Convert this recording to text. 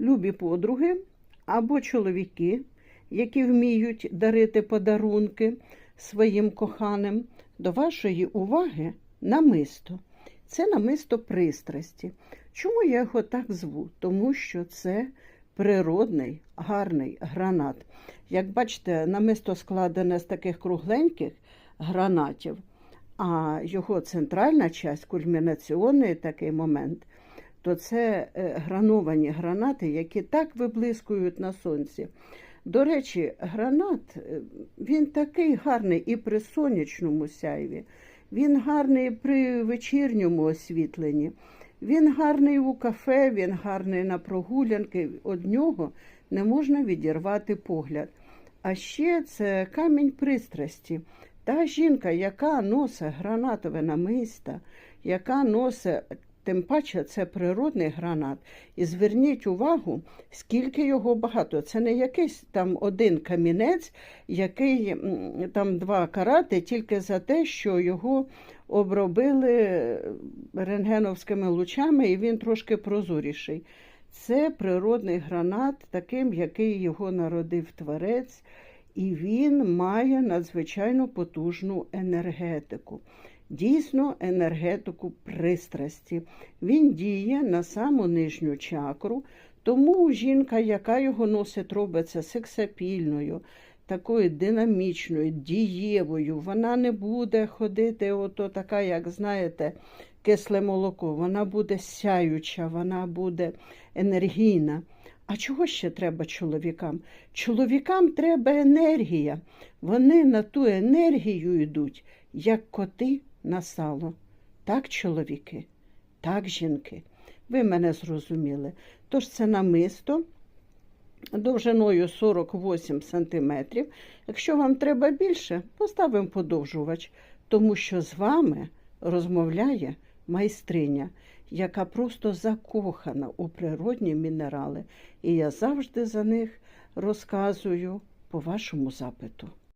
любі подруги або чоловіки, які вміють дарити подарунки своїм коханим, до вашої уваги намисто. Це намисто пристрасті. Чому я його так зву? Тому що це природний гарний гранат. Як бачите, намисто складене з таких кругленьких гранатів, а його центральна часть, кульмінаційний такий момент, то це е, грановані гранати, які так виблискують на сонці. До речі, гранат е, він такий гарний і при сонячному сяйві, він гарний при вечірньому освітленні, він гарний у кафе, він гарний на прогулянки. Од нього не можна відірвати погляд. А ще це камінь пристрасті. Та жінка, яка носить гранатове намиста, яка носить, тим паче це природний гранат. І зверніть увагу, скільки його багато. Це не якийсь там один камінець, який там два карати, тільки за те, що його обробили рентгеновськими лучами, і він трошки прозоріший. Це природний гранат, таким, який його народив творець, і він має надзвичайно потужну енергетику. Дійсно, енергетику пристрасті. Він діє на саму нижню чакру, тому жінка, яка його носить, робиться сексапільною, такою динамічною, дієвою. Вона не буде ходити, ото така, як знаєте, кисле молоко. Вона буде сяюча, вона буде енергійна. А чого ще треба чоловікам? Чоловікам треба енергія. Вони на ту енергію йдуть, як коти на сало. Так, чоловіки, так, жінки. Ви мене зрозуміли. Тож це намисто довжиною 48 см. Якщо вам треба більше, поставимо подовжувач, тому що з вами розмовляє майстриня, яка просто закохана у природні мінерали. І я завжди за них розказую по вашому запиту.